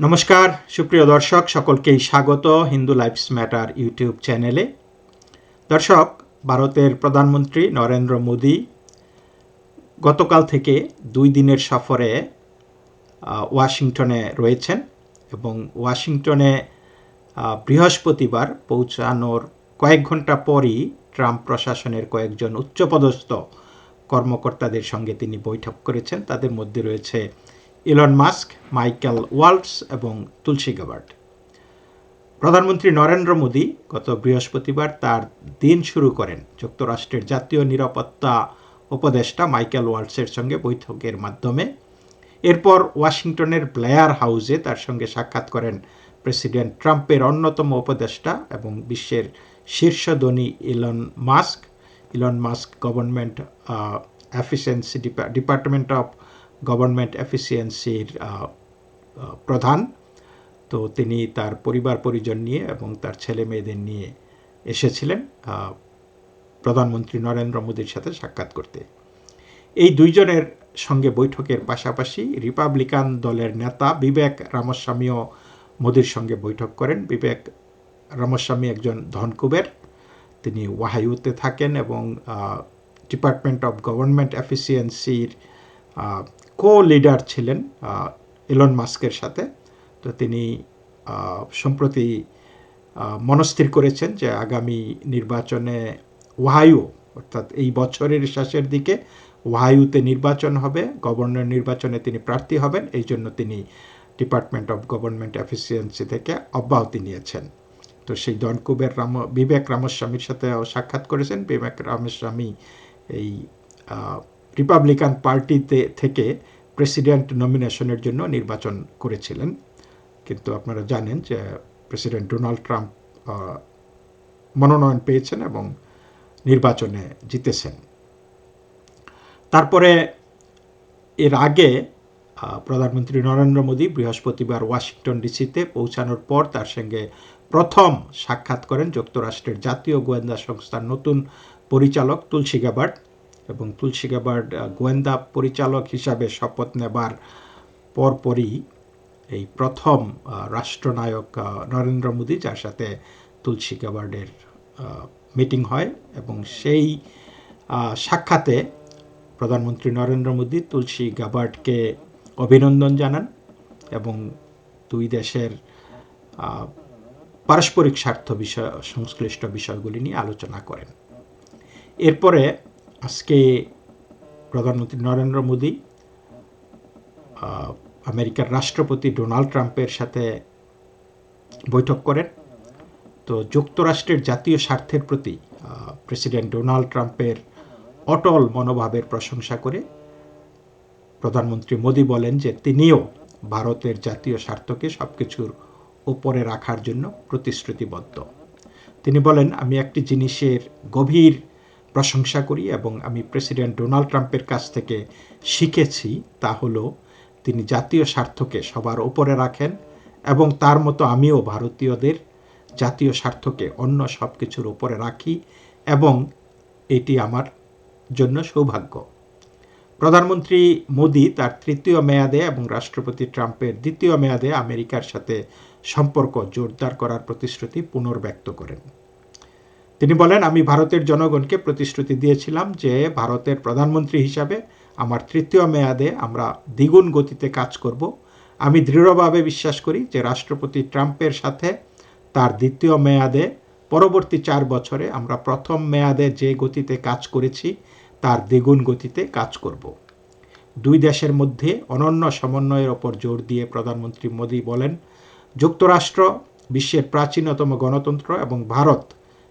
নমস্কার, সুপ্রিয় দর্শক, সকলকেই স্বাগত হিন্দু লাইফস ম্যাটার ইউটিউব চ্যানেলে। দর্শক, ভারতের প্রধানমন্ত্রী নরেন্দ্র মোদী গতকাল থেকে দুই দিনের সফরে ওয়াশিংটনে রয়েছেন এবং ওয়াশিংটনে বৃহস্পতিবার পৌঁছানোর কয়েক ঘণ্টা পরই ট্রাম্প প্রশাসনের কয়েকজন উচ্চপদস্থ কর্মকর্তাদের সঙ্গে তিনি বৈঠক করেছেন। তাদের মধ্যে রয়েছে ইলন মাস্ক মাইকেল ওয়ালটস এবং তুলসী গাবার্ড প্রধানমন্ত্রী নরেন্দ্র মোদী গত বৃহস্পতিবার তার দিন শুরু করেন। যুক্তরাষ্ট্রের জাতীয় নিরাপত্তা উপদেষ্টা মাইকেল ওয়ালটসের সঙ্গে বৈঠকের মাধ্যমে। এরপর ওয়াশিংটনের ব্লেয়ার হাউসে তার সঙ্গে সাক্ষাৎ করেন প্রেসিডেন্ট ট্রাম্পের অন্যতম উপদেষ্টা এবং বিশ্বের শীর্ষ ধনী Elon Musk Elon Musk government efficiency department of government এফিসিয়েন্সির প্রধান। তো তিনি তার পরিবার পরিজন নিয়ে এবং তার ছেলে মেয়েদের নিয়ে এসেছিলেন প্রধানমন্ত্রী নরেন্দ্র মোদীর সাথে সাক্ষাৎ করতে। এই দুইজনের সঙ্গে বৈঠকের পাশাপাশি রিপাবলিকান দলের নেতা বিবেক রামস্বামীও মোদীর সঙ্গে বৈঠক করেন। বিবেক রামস্বামী একজন ধনকুবের। তিনি ওয়াহাইউতে থাকেন এবং ডিপার্টমেন্ট অফ গভর্নমেন্ট এফিসিয়েন্সির কো লিডার ছিলেন ইলন মাস্কের সাথে। তো তিনি সম্প্রতি মনস্থির করেছেন যে আগামী নির্বাচনে ওয়াহাইউ অর্থাৎ এই বছরের শেষের দিকে ওয়াহাইউতে নির্বাচন হবে, গভর্নর নির্বাচনে তিনি প্রার্থী হবেন, এই জন্য তিনি ডিপার্টমেন্ট অফ গভর্নমেন্ট এফিসিয়েন্সি থেকে অব্যাহতি নিয়েছেন। তো সেই দনকুবের রাম, বিবেক রামস্বামীর সাথেও সাক্ষাৎ করেছেন। বিবেক রামস্বামী এই রিপাবলিকান পার্টিতে থেকে প্রেসিডেন্ট নমিনেশনের জন্য নির্বাচন করেছিলেন। কিন্তু আপনারা জানেন যে প্রেসিডেন্ট ডোনাল্ড ট্রাম্প মনোনয়ন পেয়েছেন এবং নির্বাচনে জিতেছেন। তারপরে এর আগে প্রধানমন্ত্রী নরেন্দ্র মোদী বৃহস্পতিবার ওয়াশিংটন ডিসিতে পৌঁছানোর পর তার সঙ্গে প্রথম সাক্ষাৎ করেন যুক্তরাষ্ট্রের জাতীয় গোয়েন্দা সংস্থার নতুন পরিচালক তুলসী গ্যাবার্ড এবং তুলসী গ্যাবার্ড আহ, গোয়েন্দা পরিচালক হিসাবে শপথ নেবার পরপরই এই প্রথম রাষ্ট্রনায়ক নরেন্দ্র মোদী যার সাথে তুলসী গাবার্ডের মিটিং হয় এবং সেই সাক্ষাতে প্রধানমন্ত্রী নরেন্দ্র মোদী তুলসী গাবার্ডকে অভিনন্দন জানান এবং দুই দেশের পারস্পরিক স্বার্থ বিষয় সংশ্লিষ্ট বিষয়গুলি নিয়ে আলোচনা করেন। এরপরে আজকে প্রধানমন্ত্রী নরেন্দ্র মোদী আমেরিকার রাষ্ট্রপতি ডোনাল্ড ট্রাম্পের সাথে বৈঠক করেন। তো যুক্তরাষ্ট্রের জাতীয় স্বার্থের প্রতি প্রেসিডেন্ট ডোনাল্ড ট্রাম্পের অটল মনোভাবের প্রশংসা করে প্রধানমন্ত্রী মোদী বলেন যে তিনিও ভারতের জাতীয় স্বার্থকে সবকিছুর উপরে রাখার জন্য প্রতিশ্রুতিবদ্ধ। তিনি বলেন, আমি একটি জিনিসের গভীর প্রশংসা করি এবং আমি প্রেসিডেন্ট ডোনাল্ড ট্রাম্পের কাছ থেকে শিখেছি, তা হলো তিনি জাতীয় স্বার্থকে সবার উপরে রাখেন এবং তার মতো আমিও ভারতীয়দের জাতীয় স্বার্থকে অন্য সব কিছুর উপরে রাখি এবং এটি আমার জন্য সৌভাগ্য। প্রধানমন্ত্রী মোদি তার তৃতীয় মেয়াদে এবং রাষ্ট্রপতি ট্রাম্পের দ্বিতীয় মেয়াদে আমেরিকার সাথে সম্পর্ক জোরদার করার প্রতিশ্রুতি পুনর্ব্যক্ত করেন। তিনি বলেন, আমি ভারতের জনগণকে প্রতিশ্রুতি দিয়েছিলাম যে ভারতের প্রধানমন্ত্রী হিসাবে আমার তৃতীয় মেয়াদে আমরা দ্বিগুণ গতিতে কাজ করব। আমি দৃঢ়ভাবে বিশ্বাস করি যে রাষ্ট্রপতি ট্রাম্পের সাথে তার দ্বিতীয় মেয়াদে পরবর্তী চার বছরে আমরা প্রথম মেয়াদে যে গতিতে কাজ করেছি, তার দ্বিগুণ গতিতে কাজ করব। দুই দেশের মধ্যে অনন্য সমন্বয়ের ওপর জোর দিয়ে প্রধানমন্ত্রী মোদী বলেন, যুক্তরাষ্ট্র বিশ্বের প্রাচীনতম গণতন্ত্র এবং ভারত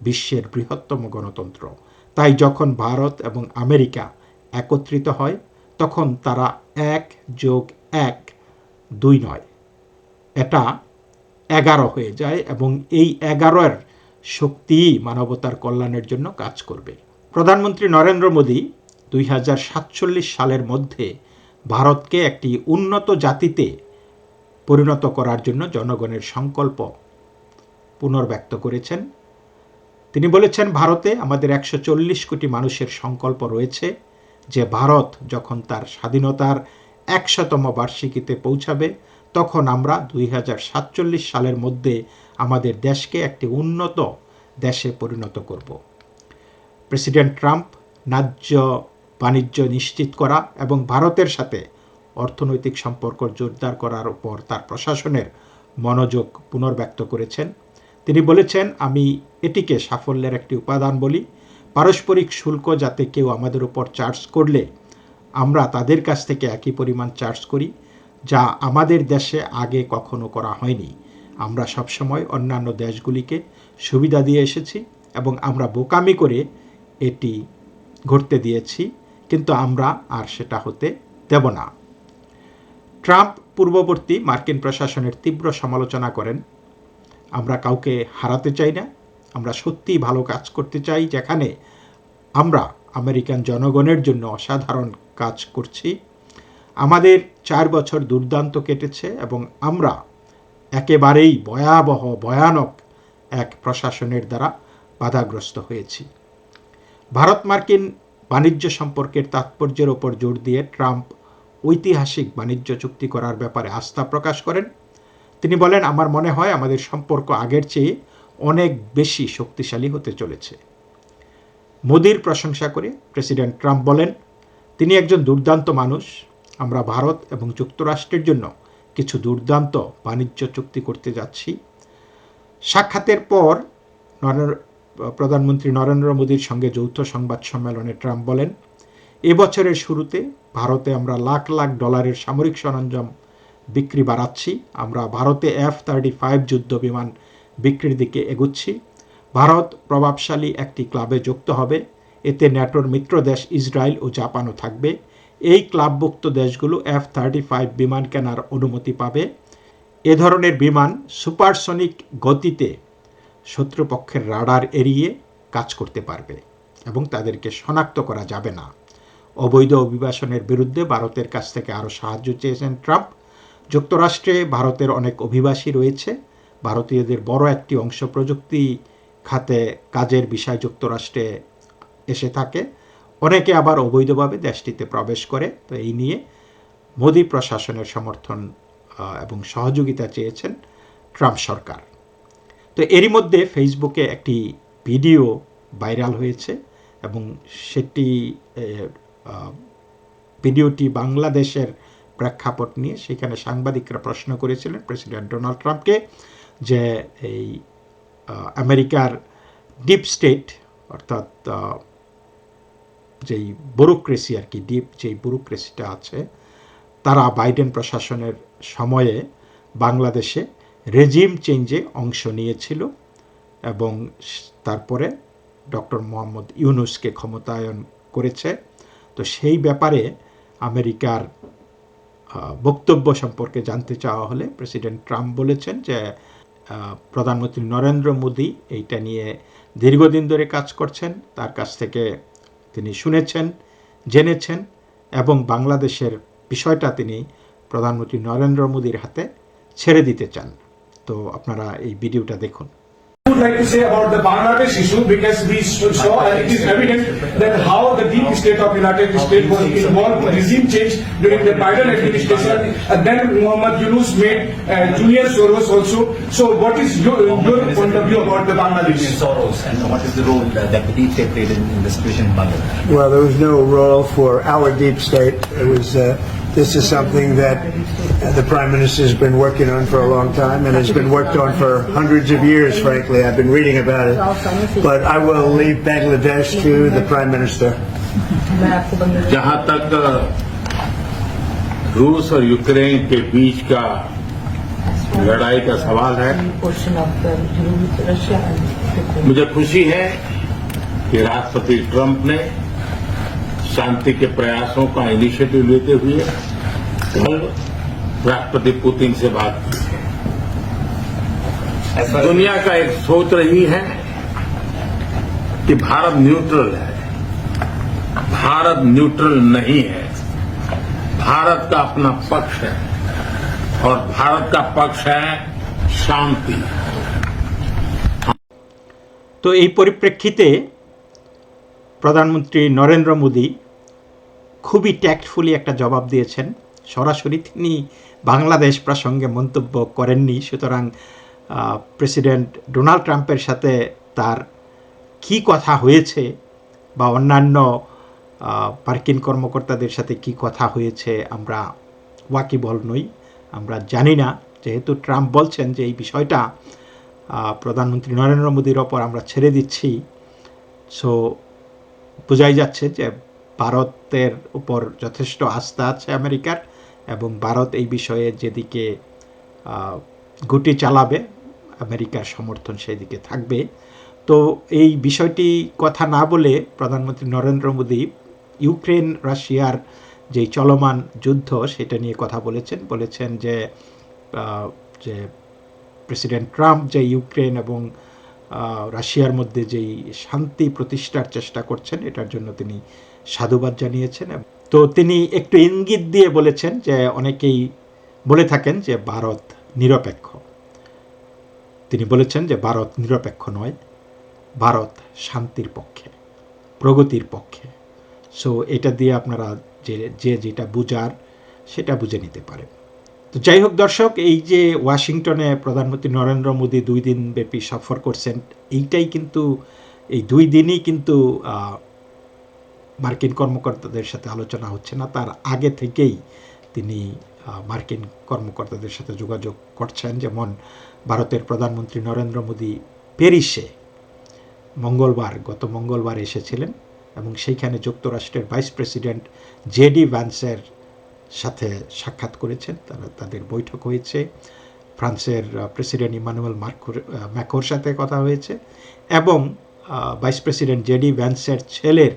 বিশ্বের বৃহত্তম গণতন্ত্র। তাই যখন ভারত এবং আমেরিকা একত্রিত হয়, তখন তারা এক যোগ এক দুই নয়। এটা এগারো হয়ে যায় এবং এই এগারোর শক্তি মানবতার কল্যাণের জন্য কাজ করবে। প্রধানমন্ত্রী নরেন্দ্র মোদী দুই হাজার সাতচল্লিশ সালের মধ্যে ভারতকে একটি উন্নত জাতিতে পরিণত করার জন্য জনগণের সংকল্প পুনর্ব্যক্ত করেছেন। তিনি বলেছেন, ভারতে আমাদের একশো চল্লিশ কোটি মানুষের সংকল্প রয়েছে যে ভারত যখন তার স্বাধীনতার একশতম বার্ষিকীতে পৌঁছাবে, তখন আমরা দুই হাজার সাতচল্লিশ সালের মধ্যে আমাদের দেশকে একটি উন্নত দেশে পরিণত করব। প্রেসিডেন্ট ট্রাম্প ন্যায্য বাণিজ্য নিশ্চিত করা এবং ভারতের সাথে অর্থনৈতিক সম্পর্ক জোরদার করার উপর তার প্রশাসনের মনোযোগ পুনর্ব্যক্ত করেছেন। তিনি বলেছেন, আমি এটিকে সাফল্যের একটি উপাদান বলি। পারস্পরিক শুল্ক যাতে কেউ আমাদের উপর চার্জ করলে, আমরা তাদের কাছ থেকে একই পরিমাণ চার্জ করি, যা আমাদের দেশে আগে কখনো করা হয়নি। আমরা সবসময় অন্যান্য দেশগুলিকে সুবিধা দিয়ে এসেছি এবং আমরা বোকামি করে এটি ঘটতে দিয়েছি, কিন্তু আমরা আর সেটা হতে দেব না। ট্রাম্প পূর্ববর্তী মার্কিন প্রশাসনের তীব্র সমালোচনা করেন আমরা কাউকে হারাতে চাই না, আমরা সত্যিই ভালো কাজ করতে চাই যেখানে আমরা আমেরিকান জনগণের জন্য অসাধারণ কাজ করছি। আমাদের চার বছর দুর্দান্ত কেটেছে এবং আমরা একেবারেই ভয়াবহ, ভয়ানক এক প্রশাসনের দ্বারা বাধাগ্রস্ত হয়েছি। ভারত মার্কিন বাণিজ্য সম্পর্কের তাৎপর্যের ওপর জোর দিয়ে ট্রাম্প ঐতিহাসিক বাণিজ্য চুক্তি করার ব্যাপারে আস্থা প্রকাশ করেন। তিনি বলেন, আমার মনে হয় আমাদের সম্পর্ক আগের চেয়ে অনেক বেশি শক্তিশালী হতে চলেছে। মোদির প্রশংসা করে প্রেসিডেন্ট ট্রাম্প বলেন, তিনি একজন দুর্দান্ত মানুষ। আমরা ভারত এবং যুক্তরাষ্ট্রের জন্য কিছু দুর্দান্ত বাণিজ্য চুক্তি করতে যাচ্ছি। সাক্ষাতের পর প্রধানমন্ত্রী নরেন্দ্র মোদীর সঙ্গে যৌথ সংবাদ সম্মেলনে ট্রাম্প বলেন এবছরের শুরুতে ভারতে আমরা লাখ লাখ ডলারের সামরিক সরঞ্জাম বিক্রি বাড়াচ্ছি। আমরা ভারতে এফ থার্টি ফাইভ যুদ্ধ বিমান বিক্রির দিকে এগুচ্ছি। ভারত প্রভাবশালী একটি ক্লাবে যুক্ত হবে। এতে ন্যাটোর মিত্র দেশ ইসরায়েল ও জাপানও থাকবে। এই ক্লাবভুক্ত দেশগুলো এফ থার্টি ফাইভ বিমান কেনার অনুমতি পাবে। এ ধরনের বিমান সুপারসনিক গতিতে শত্রুপক্ষের রাডার এড়িয়ে কাজ করতে পারবে এবং তাদেরকে শনাক্ত করা যাবে না। অবৈধ অভিবাসনের বিরুদ্ধে ভারতের কাছ থেকে আরও সাহায্য চেয়েছেন ট্রাম্প। যুক্তরাষ্ট্রে ভারতের অনেক অভিবাসী রয়েছে। ভারতীয়দের বড় একটি অংশ প্রযুক্তি খাতে কাজের বিষয় যুক্তরাষ্ট্রে এসে থাকে। অনেকে আবার অবৈধভাবে দেশটিতে প্রবেশ করে। তো এই নিয়ে মোদী প্রশাসনের সমর্থন এবং সহযোগিতা চেয়েছেন ট্রাম্প সরকার। তো এরই মধ্যে ফেসবুকে একটি ভিডিও ভাইরাল হয়েছে এবং সেটি ভিডিওটি বাংলাদেশের প্রেক্ষাপট নিয়ে সেখানে সাংবাদিকরা প্রশ্ন করেছিলেন প্রেসিডেন্ট ডোনাল্ড ট্রাম্পকে যে এই আমেরিকার ডিপ স্টেট, অর্থাৎ যেই ব্যুরোক্রেসি আর কি, ডিপ যেই ব্যুরোক্রেসিটা আছে, তারা বাইডেন প্রশাসনের সময়ে বাংলাদেশে রেজিম চেঞ্জে অংশ নিয়েছিল এবং তারপরে ডক্টর মোহাম্মদ ইউনুসকে ক্ষমতায়ন করেছে। তো সেই ব্যাপারে আমেরিকার বক্তব্য সম্পর্কে জানতে চাওয়া হলে প্রেসিডেন্ট ট্রাম্প বলেছেন যে প্রধানমন্ত্রী নরেন্দ্র মোদী এইটা নিয়ে দীর্ঘদিন ধরে কাজ করছেন। তার কাছ থেকে তিনি শুনেছেন, জেনেছেন এবং বাংলাদেশের বিষয়টা তিনি প্রধানমন্ত্রী নরেন্দ্র মোদীর হাতে ছেড়ে দিতে চান। তো আপনারা এই ভিডিওটা দেখুন। Would like to say about the Bangladesh issue because we saw and it is evident that how the deep state of United States was involved in regime change during the Biden administration and then Muhammad Yunus made uh, Junior Soros also. So what is your, your point of view about the Bangladesh? Soros and what is the role that that the deep state played in, in the situation in Bangladesh? Well, there was no role for our deep state. It was. Uh, this is something that uh, the prime minister has been working on for a long time, and has been worked on for hundreds of years. Frankly, I've been reading about it, but I will leave Bangladesh to the prime minister. मैं आपको बंगलादेश जहां तक रूस और Ukraine के बीच का लड़ाई का सवाल है पोर्शन ऑफ रशिया मुझे खुशी है कि राष्ट्रपति ट्रंप ने शांति के प्रयासों का इनिशिएटिव लेते हुए कल राष्ट्रपति पुतिन से बात की As far as दुनिया का एक सोच रही है कि भारत न्यूट्रल है भारत न्यूट्रल नहीं है भारत का अपना पक्ष है और भारत का पक्ष है शांति তো এই পরিপ্রেক্ষিতে প্রধানমন্ত্রী নরেন্দ্র মোদী খুবই ট্যাক্টফুলি একটা জবাব দিয়েছেন। সরাসরি তিনি বাংলাদেশ প্রসঙ্গে মন্তব্য করেননি। সুতরাং প্রেসিডেন্ট ডোনাল্ড ট্রাম্পের সাথে তার কি কথা হয়েছে বা অন্যান্য আহ, মার্কিন কর্মকর্তাদের সাথে কি কথা হয়েছে আমরা ওয়াকিবল নই। আমরা জানি না। যেহেতু ট্রাম্প বলছেন যে এই বিষয়টা প্রধানমন্ত্রী নরেন্দ্র মোদীর ওপর আমরা ছেড়ে দিচ্ছি। সো বোঝাই যাচ্ছে যে ভারতের উপর যথেষ্ট আস্থা আছে আমেরিকার এবং ভারত এই বিষয়ে যেদিকে গুটি চালাবে, আমেরিকার সমর্থন সেই দিকে থাকবে। তো এই বিষয়টি কথা না বলে প্রধানমন্ত্রী নরেন্দ্র মোদী ইউক্রেন, রাশিয়ার যে চলমান যুদ্ধ সেটা নিয়ে কথা বলেছেন। বলেছেন যে যে প্রেসিডেন্ট ট্রাম্প যে ইউক্রেন এবং রাশিয়ার মধ্যে যেই শান্তি প্রতিষ্ঠার চেষ্টা করছেন, এটার জন্য তিনি সাধুবাদ জানিয়েছেন তো তিনি একটু ইঙ্গিত দিয়ে বলেছেন যে অনেকেই বলে থাকেন যে ভারত নিরপেক্ষ। তিনি বলেছেন যে ভারত নিরপেক্ষ নয়, ভারত শান্তির পক্ষে, প্রগতির পক্ষে। সো এটা দিয়ে আপনারা যে যে যেটা বুঝার, সেটা বুঝে নিতে পারেন। তো যাই হোক দর্শক, এই যে ওয়াশিংটনে প্রধানমন্ত্রী নরেন্দ্র মোদী দুই দিন ব্যাপী সফর করছেন, এইটাই কিন্তু, এই দুই দিনই কিন্তু মার্কিন কর্মকর্তাদের সাথে আলোচনা হচ্ছে না। তার আগে থেকেই তিনি মার্কিন কর্মকর্তাদের সাথে যোগাযোগ করছেন। যেমন ভারতের প্রধানমন্ত্রী নরেন্দ্র মোদী প্যারিসে মঙ্গলবার, গত মঙ্গলবার এসেছিলেন এবং সেইখানে যুক্তরাষ্ট্রের ভাইস প্রেসিডেন্ট জেডি ভ্যান্সের সাথে সাক্ষাৎ করেছেন। তারা, তাদের বৈঠক হয়েছে। ফ্রান্সের প্রেসিডেন্ট ইমানুয়েল মার্কোর ম্যাকোর সাথে কথা হয়েছে এবং ভাইস প্রেসিডেন্ট জেডি ভ্যান্সের ছেলের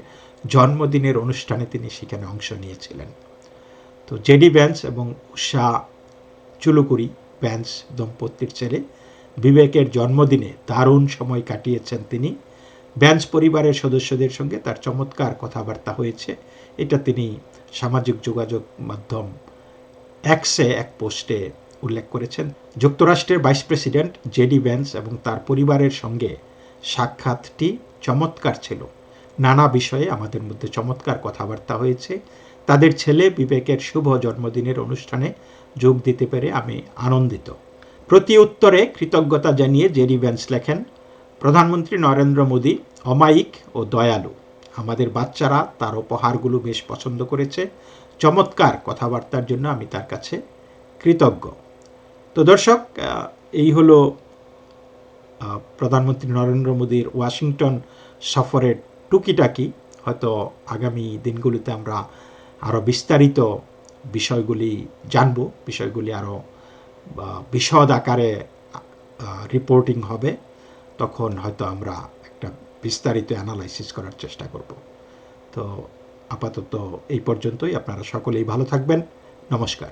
জন্মদিনের অনুষ্ঠানে তিনি সেখানে অংশ নিয়েছিলেন। তো জেডি ভ্যান্স এবং উষা চুলুকুরি ব্যান্স দম্পতির ছেলে বিবেকের জন্মদিনে দারুণ সময় কাটিয়েছেন তিনি। ব্যান্স পরিবারের সদস্যদের সঙ্গে তার চমৎকার কথাবার্তা হয়েছে। এটা তিনি সামাজিক যোগাযোগ মাধ্যম এক্সে এক পোস্টে উল্লেখ করেছেন। যুক্তরাষ্ট্রের ভাইস প্রেসিডেন্ট জেডি ব্যান্স এবং তার পরিবারের সঙ্গে সাক্ষাৎটি চমৎকার ছিল। নানা বিষয়ে আমাদের মধ্যে চমৎকার কথাবার্তা হয়েছে। তাদের ছেলে বিবেকের শুভ জন্মদিনের অনুষ্ঠানে যোগ দিতে পেরে আমি আনন্দিত। প্রতি উত্তরে কৃতজ্ঞতা জানিয়ে জেরি ভ্যান্স লেখেন, প্রধানমন্ত্রী নরেন্দ্র মোদী অমায়িক ও দয়ালু। আমাদের বাচ্চারা তার উপহারগুলো বেশ পছন্দ করেছে। চমৎকার কথাবার্তার জন্য আমি তার কাছে কৃতজ্ঞ। তো দর্শক এই হলো প্রধানমন্ত্রী নরেন্দ্র মোদীর ওয়াশিংটন সফরের টুকিটাকি, হয়তো আগামী দিনগুলিতে আমরা আরও বিস্তারিত বিষয়গুলি জানব, বিষয়গুলি আরও বিশদ আকারে রিপোর্টিং হবে, তখন হয়তো আমরা একটা বিস্তারিত অ্যানালাইসিস করার চেষ্টা করব। তো আপাতত এই পর্যন্তই, আপনারা সকলেই ভালো থাকবেন, নমস্কার।